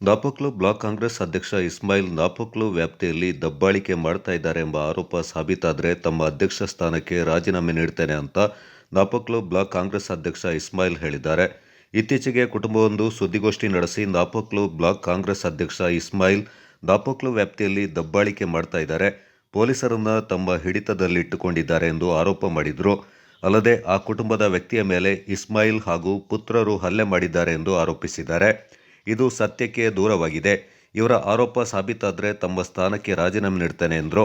Napoklu block Congress ಅಧ್ಯಕ್ಷ ಇಸ್ಮಾಯಿಲ್ ನಾಪೋಕ್ಲು ವ್ಯಾಪ್ತಿಯಲ್ಲಿ ದಬ್ಬಾಳಿಕೆ ಮಾಡ್ತಾ ಇದ್ದಾರೆ ಎಂಬ ಆರೋಪ ಸಾಬೀತಾದರೆ ತಮ್ಮ ಅಧ್ಯಕ್ಷ ಸ್ಥಾನಕ್ಕೆ ರಾಜೀನಾಮೆ ನೀಡ್ತೇನೆ ಅಂತ ನಾಪೋಕ್ಲು ಬ್ಲಾಕ್ ಕಾಂಗ್ರೆಸ್ ಅಧ್ಯಕ್ಷ ಇಸ್ಮಾಯಿಲ್ ಹೇಳಿದ್ದಾರೆ. ಇತ್ತೀಚೆಗೆ ಕುಟುಂಬವೊಂದು ಸುದ್ದಿಗೋಷ್ಠಿ ನಡೆಸಿ ನಾಪೋಕ್ಲು ಬ್ಲಾಕ್ ಕಾಂಗ್ರೆಸ್ ಅಧ್ಯಕ್ಷ ಇಸ್ಮಾಯಿಲ್ ನಾಪೋಕ್ಲು ವ್ಯಾಪ್ತಿಯಲ್ಲಿ ದಬ್ಬಾಳಿಕೆ ಮಾಡ್ತಾ ಇದ್ದಾರೆ. ಪೊಲೀಸರನ್ನು ತಮ್ಮ ಹಿಡಿತದಲ್ಲಿಟ್ಟುಕೊಂಡಿದ್ದಾರೆ ಎಂದು ಆರೋಪ ಮಾಡಿದರು. ಅಲ್ಲದೆ ಆ ಕುಟುಂಬದ ವ್ಯಕ್ತಿಯ ಮೇಲೆ ಇಸ್ಮಾಯಿಲ್ ಹಾಗೂ ಪುತ್ರರು ಹಲ್ಲೆ ಮಾಡಿದ್ದಾರೆ ಎಂದು ಆರೋಪಿಸಿದ್ದಾರೆ. ಇದು ಸತ್ಯಕ್ಕೆ ದೂರವಾಗಿದೆ. ಇವರ ಆರೋಪ ಸಾಬೀತಾದರೆ ತಮ್ಮ ಸ್ಥಾನಕ್ಕೆ ರಾಜೀನಾಮೆ ನೀಡ್ತೇನೆ ಎಂದರು.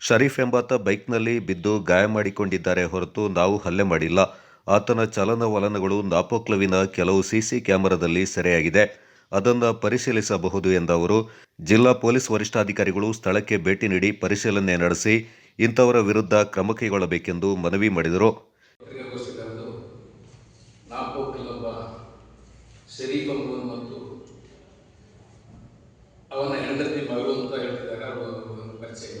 ಶರೀಫ್ ಎಂಬಾತ ಬೈಕ್ನಲ್ಲಿ ಬಿದ್ದು ಗಾಯ ಮಾಡಿಕೊಂಡಿದ್ದಾರೆ ಹೊರತು ನಾವು ಹಲ್ಲೆ ಮಾಡಿಲ್ಲ. ಆತನ ಚಲನವಲನಗಳು ನಾಪೋಕ್ಲವಿನ ಕೆಲವು ಸಿಸಿ ಕ್ಯಾಮೆರಾದಲ್ಲಿ ಸೆರೆಯಾಗಿದೆ. ಅದನ್ನು ಪರಿಶೀಲಿಸಬಹುದು ಎಂದ ಅವರು ಜಿಲ್ಲಾ ಪೊಲೀಸ್ ವರಿಷ್ಠಾಧಿಕಾರಿಗಳು ಸ್ಥಳಕ್ಕೆ ಭೇಟಿ ನೀಡಿ ಪರಿಶೀಲನೆ ನಡೆಸಿ ಇಂಥವರ ವಿರುದ್ಧ ಕ್ರಮ ಕೈಗೊಳ್ಳಬೇಕೆಂದು ಮನವಿ ಮಾಡಿದರು. ಶರೀಫ್ ಮತ್ತು ಅವನ ಹೆಂಡತಿ ಮಗಳು ಅಂತ ಹೇಳ್ತಿದ್ದಾರೆ ಅವರು ಪರಿಚಯ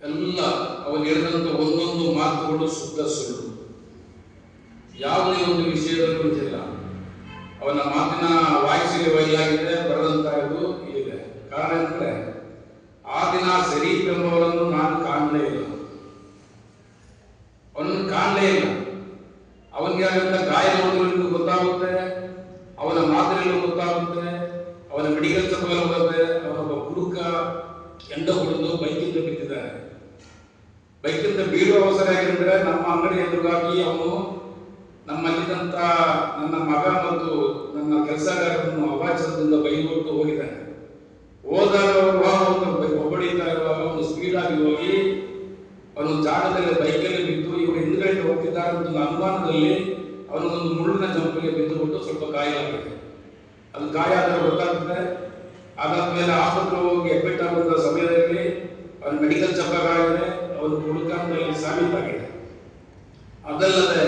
ಎಲ್ಲ ಅವನು ಹೇಳಿದಂತ ಒಂದೊಂದು ಮಾತುಗಳು ಶುದ್ಧ ಸುಳ್ಳು. ಯಾವುದೇ ಒಂದು ವಿಷಯದಲ್ಲೂ ಕುರಿತಿಲ್ಲ ಅವನ ಮಾತಿನ ವಾಯ್ಸಿಗೆ ವೈಯಾಗಿದೆ ಇದು ಇದೆ. ಕಾರಣ ಅಂದ್ರೆ ಆ ದಿನ ಶರೀಫ್ ಎಂಬವರನ್ನು ನಾನು ಕಾಣಲೇ ಇಲ್ಲ. ಅವನನ್ನು ಕಾಣಲೇ ಇಲ್ಲ. ಅವನಿಗೆ ಆಗಿದ್ದ ಗಾಯ ಗೊತ್ತಾಗುತ್ತೆ, ಅವನ ಮಾತಿನಲ್ಲೂ ಗೊತ್ತಾಗುತ್ತೆ ಅವನ ಮೆಡಿಕಲ್ ಚೆಕಪ್ ಹೋಗೋದ್ರೆ ಅವನೊಬ್ಬ ಹುಡುಕ ಎಂಡ ಹೊಡೆದು ಬೈಕಿಂದ ಬಿದ್ದಿದ್ದಾನೆ ಬೈಕಿಂದ ಬೀಳುವ ಅವಸರ ಆಗಿರಂದ್ರೆ ನಮ್ಮ ಅಂಗಡಿ ಎದುರುಗಾಗಿ ಅವನು ನಮ್ಮಲ್ಲಿದ್ದಂತ ನನ್ನ ಮಗ ಮತ್ತು ನನ್ನ ಕೆಲಸಗಾರರನ್ನು ಅವಾಚ್ಯದಿಂದ ಬೈಗೊಟ್ಟು ಹೋಗಿದ್ದಾನೆ. ಹೋದಾಗ ಒಬ್ಬಡಿತಾ ಇರುವಾಗ ಅವನು ಸ್ಪೀಡ್ ಆಗಿ ಹೋಗಿ ಅವನು ಜಾಗದಲ್ಲಿ ಬೈಕಲ್ಲಿ ಬಿದ್ದು ಇವರು ಹಿಂದ್ಗಡೆ ಹೋಗ್ತಿದ್ದಾರೆ ಒಂದು ಅನುಮಾನದಲ್ಲಿ ಅವನೊಂದು ಮುಳ್ಳಿನ ಜಂಪಿಗೆ ಬಿದ್ದುಬಿಟ್ಟು ಸ್ವಲ್ಪ ಗಾಯ ಆಗಿದೆ ಅದು ಗಾಯ ಆದರೆ ಗೊತ್ತಾಗ್ತದೆ. ಅದಾದ್ಮೇಲೆ ಆಸ್ಪತ್ರೆ ಹೋಗಿ ಅಡ್ಮಿಟ್ ಆಗುವಂತ ಸಮಯದಲ್ಲಿ ಅವನ ಮೆಡಿಕಲ್ ಚೆಕ್ಅಪ್ ಆಗಿದೆ ಅವನು ಹುಡುಕಾಟದಲ್ಲಿ ಸಾಬೀತಾಗಿದೆ. ಅದಲ್ಲದೆ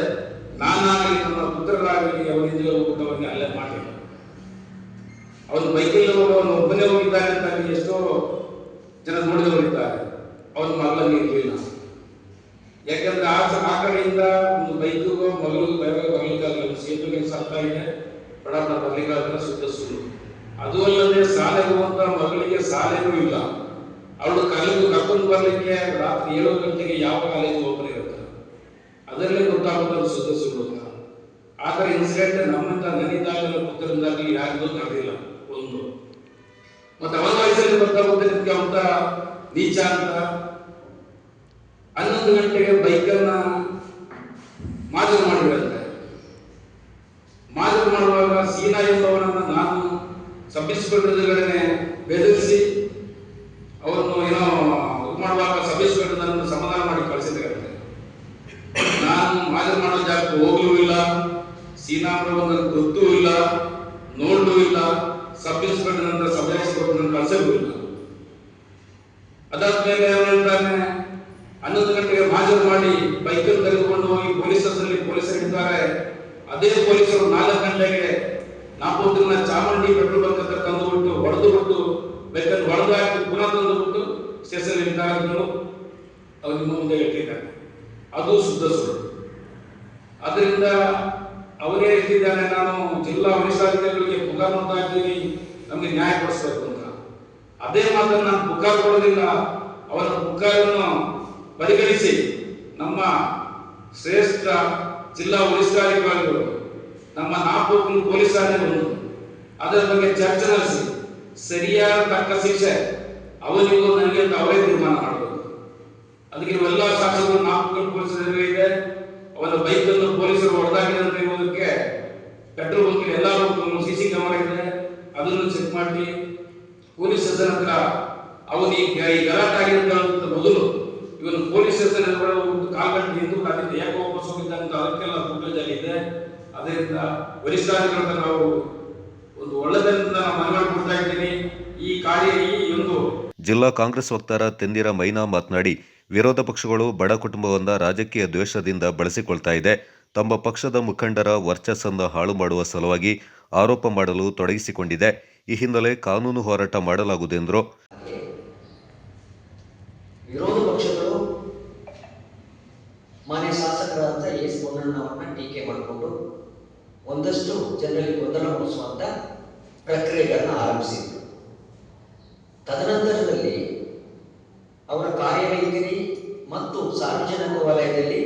ನಾನಾಗಲಿ ನನ್ನ ಪುತ್ರರಾಗಲಿ ಅವನಿಂದ ಹಿಂದೆ ಅವನಿಗೆ ಅಲ್ಲೇ ಮಾಡಿಲ್ಲ ಅವನು ಬೈಕಲ್ಲಿ ಅವನು ಒಬ್ಬನೇ ಹೋಗಿದ್ದಾನೆ ಅಂತ ಎಷ್ಟೋ ಜನ ನೋಡಿದವರಿದ್ದಾರೆ ಅವನ ಮಗಳಲ್ಲಿ ಇರಲಿಲ್ಲ ಯಾಕಂದ್ರೆ ಆ ಆ ಕಡೆಯಿಂದ ಒಂದು ಬೈಕಿಗೂ, ಮಗಳು, ಬೇರೆ ಬರ್ಲಿಕ್ಕಾಗಲ್ಲ ಸೇತುವೆ ಸಾಕ್ತಾ ಇದೆ. ಬರ್ಲಿಕ್ಕಾಗಲ್ಲ ಶುದ್ಧ ಸುಳ್ಳು. ಅದು ಅಲ್ಲದೆ ಸಾಲೆ ಹೋಗುವಂತ ಮಗಳಿಗೆ ಶಾಲೆನೂ ಇಲ್ಲ. ಅವಳು ಕಲಿದು ಕರ್ಕೊಂಡು ಬರ್ಲಿಕ್ಕೆ ರಾತ್ರಿ ಏಳು ಗಂಟೆಗೆ ಯಾವ ಕಾಲೇಜು ಓಪನ್ ಇರುತ್ತೆ? ಅದರಲ್ಲೇ ಗೊತ್ತಾಗುತ್ತೆ ಶುದ್ಧ ಸುಳ್ಳು ಅಂತ. ಆದರೆ ಇನ್ಸಿಡೆಂಟ್ ನಮ್ಮಿಂದ ನನ್ನಿಂದಾಗಲಿ ಪುತ್ರರಿಂದಾಗಲಿ ಯಾರಿಗೂ ನಡೆದಿಲ್ಲ ಒಂದು. ಮತ್ತೆ ಅವನ ವಯಸ್ಸಲ್ಲಿ ಬರ್ತಾ ನಿಮ್ಗೆ ಅಂತ ನೀಚ ಅಂತ? ಹನ್ನೊಂದು ಗಂಟೆಗೆ ಬೈಕನ್ನ ಮಾಜೂರು ಮಾಡಿಬಿಡುತ್ತೆ ಮಾಜೂರು ಮಾಡುವಾಗ ಸೀನಾ ಎಂಬವನನ್ನು ನಾನು ಸಬ್ ಇನ್ಸ್ಪೆಕ್ಟರ್ ಎದುರುಗಡೆನೆ ಬೆದರಿಸಿ ಅವರನ್ನು ಏನೋ ಇದು ಮಾಡುವಾಗ ಸಬ್ ಸಮಾಧಾನ ಮಾಡಿ ಕಳಿಸಿದ್ದಾರೆ ನಾನು ಮಾಜೂರು ಮಾಡೋ ಜಾಗಕ್ಕೆ ಹೋಗಲೂ ಇಲ್ಲ ಸೀನಾ ನನಗೆ ಗೊತ್ತೂ ಇಲ್ಲ, ನೋಡ್ಲೂ ಇಲ್ಲ ಸಬ್ ಇನ್ಸ್ಪೆಕ್ಟರ್ ನಂತರ ಸಬ್ ಇನ್ಸ್ಪೆಕ್ಟರ್ ನನ್ನ ಕಳ್ಸಲೂ ಇಲ್ಲ. ಅದಾದ್ಮೇಲೆ ಹನ್ನೊಂದು ಗಂಟೆಗೆ ಹಾಜರು ಮಾಡಿ ಬೈಕನ್ನು ತೆಗೆದುಕೊಂಡು ಹೋಗಿ ಪೊಲೀಸ್ ಸ್ಟೇಷನ್ನಲ್ಲಿ ಪೊಲೀಸರು ಇದ್ದಾರೆ ಅದೇ ಪೊಲೀಸರು ನಾಲ್ಕು ಗಂಟೆಗೆ ನಾಪೋತ್ರನ ಚಾಮುಂಡಿ ಪೆಟ್ರೋಲ್ ಬಂಕ್ ಹತ್ರ ತಂದುಬಿಟ್ಟು ಹೊಡೆದು ಬಿಟ್ಟು ಬೈಕನ್ನು ಹೊಡೆದು ಹಾಕಿ ಪುನಃ ತಂದುಬಿಟ್ಟು ಸ್ಟೇಷನ್ ಇರ್ತಾರೆ ಅಂತ ಅವ್ರು ಮುಂದೆ ಇಟ್ಟಿದ್ದಾರೆ ಅದು ಶುದ್ಧ ಸುಳ್ಳು. ಅದರಿಂದ ಅವರೇ ಹೇಳ್ತಿದ್ದಾನೆ ನಾನು ಜಿಲ್ಲಾ ವರಿಷ್ಠಾಧಿಕಾರಿಗಳಿಗೆ ಪುಕಾರ್ ಮಾಡ್ತಾ ಇದ್ದೀನಿ, ನಮಗೆ ನ್ಯಾಯ ಕೊಡಿಸ್ಬೇಕು ಅಂತ. ಅದೇ ಮಾತ್ರ ನಾನು ಪುಕಾರ್ ಕೊಡೋದಿಲ್ಲ, ಅವರ ಪುಕಾರನ್ನು ಪರಿಗಣಿಸಿ ನಮ್ಮ ಶ್ರೇಷ್ಠ ಜಿಲ್ಲಾ ವರಿಷ್ಠಾಧಿಕಾರಿಗಳು ನಮ್ಮ ನಾಲ್ಕು ಪೊಲೀಸ್ ಠಾಣೆ ಬಂದು ಅದರ ಬಗ್ಗೆ ಚರ್ಚೆ ನಡೆಸಿ. ಸರಿಯಾದ ತಕ್ಕ ಶಿಕ್ಷೆ ಅವನಿಗೂ ನನಗೆ ಅಂತ ಅವರೇ ತೀರ್ಮಾನ ಮಾಡಬೇಕು ಅದಕ್ಕೆ ಇವೆಲ್ಲ ಸಾಕ್ಷಿಗಳು ನಾಪೋಕ್ಲು ಪೊಲೀಸ್ ಇದೆ. ಅವನ ಬೈಕ್ ಅನ್ನು ಪೊಲೀಸರು ಹೊಡೆದಾಗಿದೆ ಅಂತ ಇರುವುದಕ್ಕೆ ಪೆಟ್ರೋಲ್ ಬಂಕ್ ಎಲ್ಲ ಸಿ ಸಿ ಕ್ಯಾಮರಾ ಇದೆ. ಅದನ್ನು ಚೆಕ್ ಮಾಡಿ. ಪೊಲೀಸ್ ಸ್ಟೇಷನ್ ಹತ್ರ ಅವನು ಈ ಗಲಾಟೆ ಆಗಿರೋದಂತ ಮೊದಲು ಇವನು ಪೊಲೀಸ್ ಹೋಗ್ಬಿಟ್ಟು ಕಾಲ್ಗಟ್ಟು ಯಾಕೋ ಯಾಕೆ ವಾಪಸ್ ಹೋಗಿದ್ದ ಅಂತ ಅದಕ್ಕೆಲ್ಲ ಫುಟೇಜ್ ಅಲ್ಲಿ ಇದೆ ಅದರಿಂದ ವರಿಷ್ಠಾಧಿಕಾರಿ ಹತ್ರ ನಾವು ಒಂದು ಒಳ್ಳೆದರಿಂದ ನಾನು ಮನವಿ ಕೊಡ್ತಾ ಇದ್ದೀನಿ. ಈ ಕಾರ್ಯ ಈ ಒಂದು ಜಿಲ್ಲಾ ಕಾಂಗ್ರೆಸ್ ವಕ್ತಾರ ತೆಂದಿರ ಮೈನಾ ಮಾತನಾಡಿ ವಿರೋಧ ಪಕ್ಷಗಳು ಬಡ ಕುಟುಂಬವನ್ನ ರಾಜಕೀಯ ದ್ವೇಷದಿಂದ ಬಳಸಿಕೊಳ್ತಾ ಇದೆ. ತಮ್ಮ ಪಕ್ಷದ ಮುಖಂಡರ ವರ್ಚಸ್ಸನ್ನು ಹಾಳು ಮಾಡುವ ಸಲುವಾಗಿ ಆರೋಪ ಮಾಡಲು ತೊಡಗಿಸಿಕೊಂಡಿದೆ. ಈ ಹಿನ್ನೆಲೆ ಕಾನೂನು ಹೋರಾಟ ಮಾಡಲಾಗುವುದೆಂದರು ವಿರೋಧ ಪಕ್ಷಗಳು ಮಾನ್ಯ ಶಾಸಕರಾದಂಥ ಎಸ್ ಪೊನ್ನಣ್ಣವರನ್ನ ಟೀಕೆ ಮಾಡಿಕೊಂಡು ಒಂದಷ್ಟು ಜನರಲ್ಲಿ ಗೊಂದಲ ಮೂಡಿಸುವಂತ ಪ್ರಕ್ರಿಯೆಗಳನ್ನು ಆರಂಭಿಸಿದ್ರು. ತದನಂತರದಲ್ಲಿ ಅವರ ಕಾರ್ಯವೈಖರಿ ಮತ್ತು ಸಾರ್ವಜನಿಕ ವಲಯದಲ್ಲಿ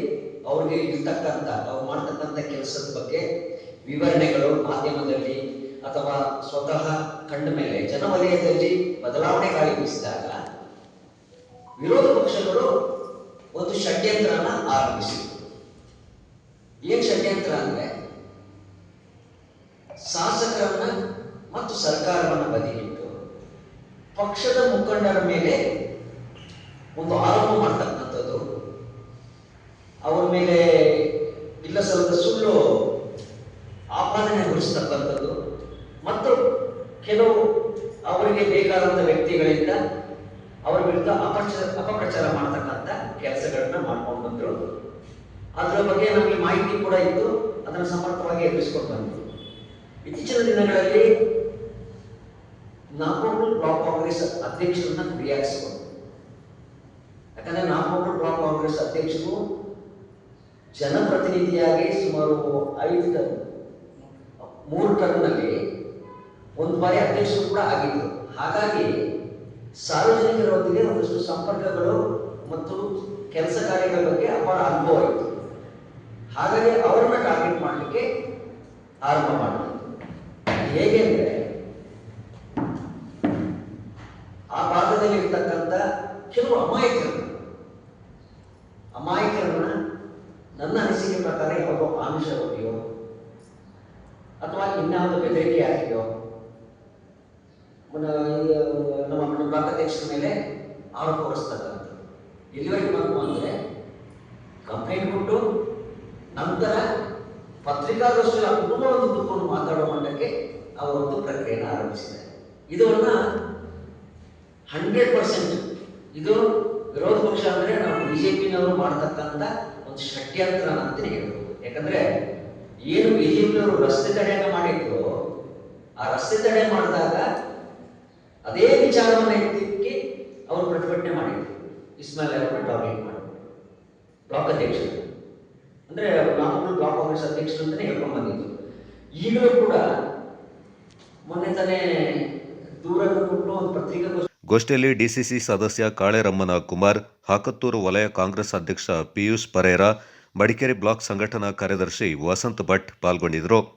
ಅವರಿಗೆ ಇರ್ತಕ್ಕಂಥ, ಅವ್ರು ಮಾಡ್ತಕ್ಕಂಥ ಕೆಲಸದ ಬಗ್ಗೆ ವಿವರಣೆಗಳು ಮಾಧ್ಯಮದಲ್ಲಿ ಅಥವಾ ಸ್ವತಃ ಕಂಡ ಮೇಲೆ ಜನವಲಯದಲ್ಲಿ ಬದಲಾವಣೆ ಗಾಳಿ ವಿರೋಧ ಪಕ್ಷಗಳು ಒಂದು ಷಡ್ಯಂತ್ರನ ಆರಂಭಿಸಿದ್ರು. ಏನ್ ಷಡ್ಯಂತ್ರ ಅಂದ್ರೆ ಶಾಸಕರನ್ನ ಮತ್ತು ಸರ್ಕಾರವನ್ನು ಬದಿಗಿಟ್ಟು ಪಕ್ಷದ ಮುಖಂಡರ ಮೇಲೆ ಒಂದು ಆರೋಪ ಮಾಡ್ತಕ್ಕಂಥದ್ದು. ಅವರ ಮೇಲೆ ಇಲ್ಲ ಸಲ್ಲದ ಸುಳ್ಳು ಆಪಾದನೆ ಹೊರಿಸ್ತಕ್ಕಂಥದ್ದು. ಮತ್ತು ಕೆಲವು ಅವರಿಗೆ ಬೇಕಾದಂಥ ವ್ಯಕ್ತಿಗಳಿಂದ ಅವರ ವಿರುದ್ಧ ಅಪಪ್ರಚಾರ ಅಪಪ್ರಚಾರ ಮಾಡತಕ್ಕಂಥ ಕೆಲಸಗಳನ್ನ ಮಾಡ್ಕೊಂಡು ಬಂದರು. ಅದರ ಬಗ್ಗೆ ನಮಗೆ ಮಾಹಿತಿ ಕೂಡ ಇತ್ತು. ಅದನ್ನು ಸಮರ್ಥವಾಗಿ ಎದುರಿಸ್ಕೊಂಡು ಬಂದ್ವಿ. ಇತ್ತೀಚಿನ ದಿನಗಳಲ್ಲಿ ನಾಪೋಟು ಬ್ಲಾಕ್ ಕಾಂಗ್ರೆಸ್ ಅಧ್ಯಕ್ಷರನ್ನ ಗುರಿಯಾಗಿಸಿಕೊಂಡು ಯಾಕಂದ್ರೆ ನಾಪೋಟು ಬ್ಲಾಕ್ ಕಾಂಗ್ರೆಸ್ ಅಧ್ಯಕ್ಷರು ಜನಪ್ರತಿನಿಧಿಯಾಗಿ ಸುಮಾರು ಐದು ಟರ್ಮ್, ಮೂರು ಟರ್ಮ್ನಲ್ಲಿ ಒಂದು ಬಾರಿ ಅಧ್ಯಕ್ಷರು ಕೂಡ ಆಗಿದ್ರು ಹಾಗಾಗಿ ಸಾರ್ವಜನಿಕರೊಂದಿಗೆ ಒಂದಷ್ಟು ಸಂಪರ್ಕಗಳು ಮತ್ತು ಕೆಲಸ ಕಾರ್ಯಗಳ ಬಗ್ಗೆ ಅಪಾರ ಅನುಭವ ಇತ್ತು. ಹಾಗಾಗಿ ಅವರನ್ನ ಟಾರ್ಗೆಟ್ ಮಾಡಲಿಕ್ಕೆ ಆರಂಭ ಮಾಡಿದ್ರು. ಹೇಗೆ ಅಂದ್ರೆ ಆ ಭಾಗದಲ್ಲಿ ಇರ್ತಕ್ಕಂಥ ಕೆಲವು ಅಮಾಯಕರು, ಅಮಾಯಕರನ್ನ ನನ್ನ ಅನಿಸಿಕೆ ಪ್ರಕಾರ ಯಾವುದೋ ಆಮಿಷ ಒಡ್ಡಿಯೋ ಅಥವಾ ಇನ್ಯಾವುದೋ ಬೆದರಿಕೆ ಆಗಿದೆಯೋ ನಮ್ಮ ನಮ್ಮ ದೇಶದ ಅಧ್ಯಕ್ಷರ ಮೇಲೆ ಆರೋಪ ಹೊರಿಸ್ತಕ್ಕಂಥದ್ದು. ಎಲ್ಲಿವರೆಗೆ ಬಂತು ಅಂದ್ರೆ ಕಂಪ್ಲೇಂಟ್ ಕೊಟ್ಟು ನಂತರ ಪತ್ರಿಕಾಗೋಷ್ಠಿಯ ಕುಟುಂಬವನ್ನು ಕೂತ್ಕೊಂಡು ಮಾತಾಡೋ ಮಟ್ಟಕ್ಕೆ ಅವರೊಂದು ಪ್ರಕ್ರಿಯೆಯನ್ನು ಆರಂಭಿಸಿದ್ದಾರೆ. ಇದನ್ನ ಹಂಡ್ರೆಡ್ ಪರ್ಸೆಂಟ್ ಇದು ವಿರೋಧ ಪಕ್ಷ ಅಂದ್ರೆ ನಾವು ಬಿಜೆಪಿನವರು ಮಾಡತಕ್ಕಂಥ ಒಂದು ಷಡ್ಯಂತ್ರ ಅಂತಾನೆ ಹೇಳ್ಬೋದು. ಯಾಕಂದ್ರೆ ಏನು ಬಿಜೆಪಿಯವರು ರಸ್ತೆ ತಡೆಯನ್ನು ಮಾಡಿದ್ರು ಆ ರಸ್ತೆ ತಡೆ ಮಾಡಿದಾಗ ಅದೇ ವಿಚಾರವನ್ನು ಎತ್ತಿಕ್ಕೆ ಅವರು ಪ್ರತಿಭಟನೆ ಮಾಡಿದ್ರು. ಇಸ್ಮಾಯಿಲ್ ಅವರನ್ನ ಟಾರ್ಗೆಟ್ ಮಾಡಿದ್ರು? ಬ್ಲಾಕ್ ಅಧ್ಯಕ್ಷರು. ಅಂದ್ರೆ ನಾಮಕಲ್ ಬ್ಲಾಕ್ ಕಾಂಗ್ರೆಸ್ ಅಧ್ಯಕ್ಷರು ಅಂತಲೇ ಹೇಳ್ಕೊಂಡು ಬಂದಿದ್ರು. ಈಗಲೂ ಕೂಡ ಗೋಷ್ಠಿಯಲ್ಲಿ ಡಿಸಿಸಿ ಸದಸ್ಯ ಕಾಳೆರಮ್ಮನ ಕುಮಾರ್, ಹಾಕತ್ತೂರು ವಲಯ ಕಾಂಗ್ರೆಸ್ ಅಧ್ಯಕ್ಷ ಪಿಯೂಷ್ ಪರೇರಾ, ಮಡಿಕೇರಿ ಬ್ಲಾಕ್ ಸಂಘಟನಾ ಕಾರ್ಯದರ್ಶಿ ವಸಂತ್ ಭಟ್ ಪಾಲ್ಗೊಂಡಿದ್ದರು.